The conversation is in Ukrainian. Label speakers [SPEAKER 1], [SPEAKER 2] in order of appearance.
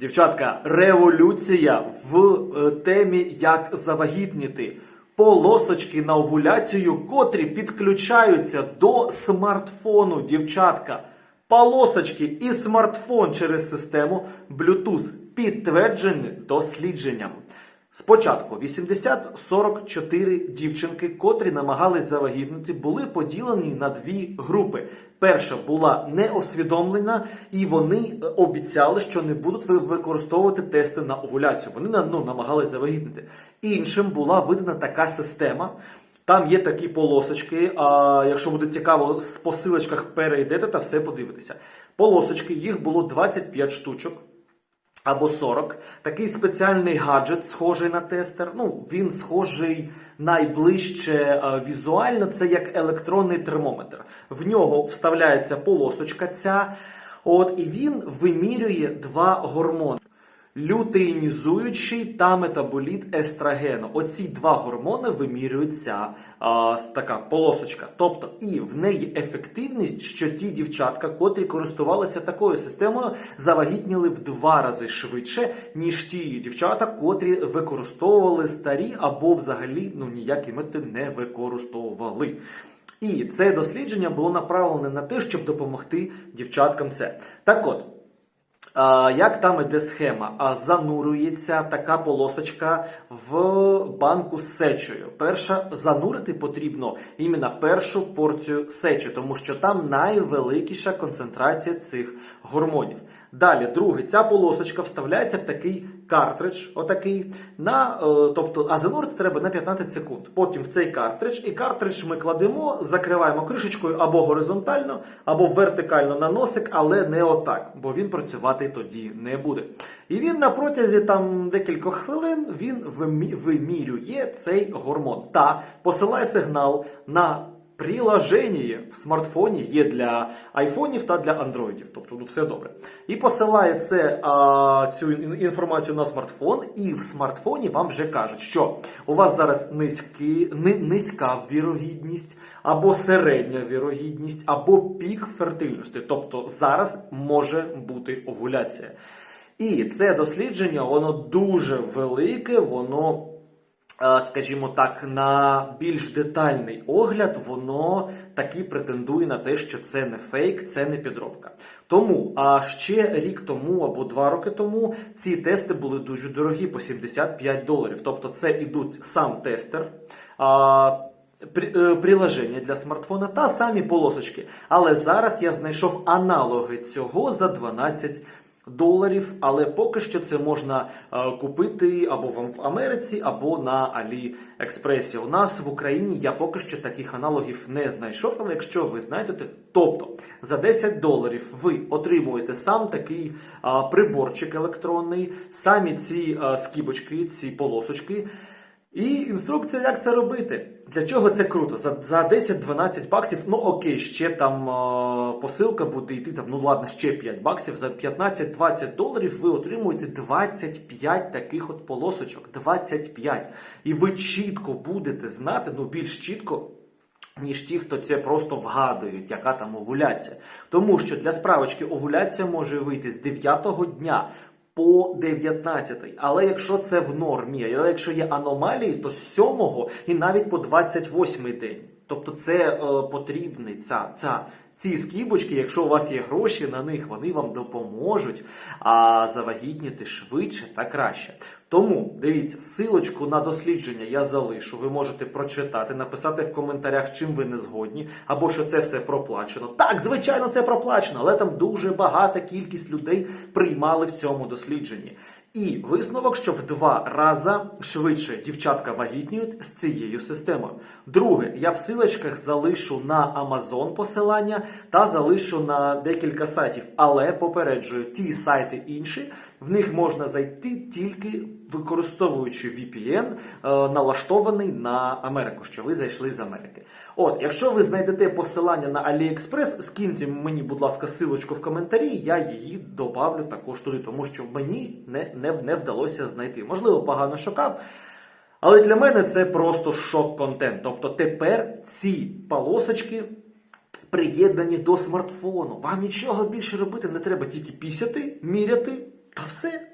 [SPEAKER 1] Дівчатка, революція в е, темі як завагітніти. Полосочки на овуляцію, котрі підключаються до смартфону, дівчатка. Полосочки і смартфон через систему Bluetooth підтверджені дослідженням. Спочатку 80-44 дівчинки, котрі намагались завагітнити, були поділені на дві групи. Перша була неосвідомлена, і вони е, обіцяли, що не будуть використовувати тести на овуляцію. Вони ну, намагались завагітнити. Іншим була видана така система. Там є такі полосочки. А якщо буде цікаво, з посилочках перейдете та все подивитеся. Полосочки, їх було 25 штучок або 40. Такий спеціальний гаджет, схожий на тестер. Ну, він схожий найближче е, візуально, це як електронний термометр. В нього вставляється полосочка ця, от, і він вимірює два гормони. Лютеїнізуючий та метаболіт естрогену. Оці два гормони вимірюється а, така полосочка. Тобто, і в неї ефективність, що ті дівчатка, котрі користувалися такою системою, завагітніли в два рази швидше, ніж ті дівчата, котрі використовували старі або взагалі ну ніякі мети не використовували. І це дослідження було направлене на те, щоб допомогти дівчаткам це. Так от. Як там іде схема? А, Занурюється така полосочка в банку з сечею. Перша занурити потрібно іменно першу порцію сечі, тому що там найвеликіша концентрація цих гормонів. Далі, друге, ця полосочка вставляється в такий картридж, отакий, на, е, тобто, а занурити треба на 15 секунд. Потім в цей картридж, і картридж ми кладемо, закриваємо кришечкою або горизонтально, або вертикально на носик, але не отак, бо він працювати тоді не буде. І він на протязі там декількох хвилин він вимірює цей гормон та посилає сигнал на Приложення в смартфоні є для айфонів та для андроїдів, тобто ну, все добре. І посилає це а, цю інформацію на смартфон, і в смартфоні вам вже кажуть, що у вас зараз низькі, ни- низька вірогідність, або середня вірогідність, або пік фертильності. Тобто зараз може бути овуляція. І це дослідження, воно дуже велике, воно е, скажімо так, на більш детальний огляд, воно таки претендує на те, що це не фейк, це не підробка. Тому, а ще рік тому або два роки тому ці тести були дуже дорогі по 75 доларів. Тобто, це ідуть сам тестер. А, е, Приложення для смартфона та самі полосочки. Але зараз я знайшов аналоги цього за 12 доларів, але поки що це можна е, купити або в Америці, або на Аліекспресі. У нас в Україні я поки що таких аналогів не знайшов, але якщо ви знайдете, тобто за 10 доларів ви отримуєте сам такий е, приборчик електронний, самі ці е, скібочки, ці полосочки. І інструкція, як це робити. Для чого це круто? За, за 10-12 баксів, ну окей, ще там е, посилка буде йти, там, ну ладно, ще 5 баксів. За 15-20 доларів ви отримуєте 25 таких от полосочок. 25. І ви чітко будете знати, ну більш чітко, ніж ті, хто це просто вгадують, яка там овуляція. Тому що для справочки овуляція може вийти з 9-го дня по 19 Але якщо це в нормі, але якщо є аномалії, то з 7 і навіть по 28 день. Тобто це е, потрібний ця, ця, ці скібочки, якщо у вас є гроші на них, вони вам допоможуть а завагітніти швидше та краще. Тому дивіться, силочку на дослідження я залишу. Ви можете прочитати, написати в коментарях, чим ви не згодні, або що це все проплачено. Так, звичайно, це проплачено, але там дуже багата кількість людей приймали в цьому дослідженні. І висновок, що в два рази швидше дівчатка вагітніють з цією системою. Друге, я в силочках залишу на Amazon посилання та залишу на декілька сайтів, але попереджую, ті сайти інші. В них можна зайти тільки використовуючи VPN, е, налаштований на Америку, що ви зайшли з Америки. От, якщо ви знайдете посилання на AliExpress, скиньте мені, будь ласка, силочку в коментарі, я її добавлю також туди, тому що мені не, не, не вдалося знайти. Можливо, погано шукав. Але для мене це просто шок-контент. Тобто тепер ці полосочки приєднані до смартфону. Вам нічого більше робити не треба, тільки пісяти, міряти та все.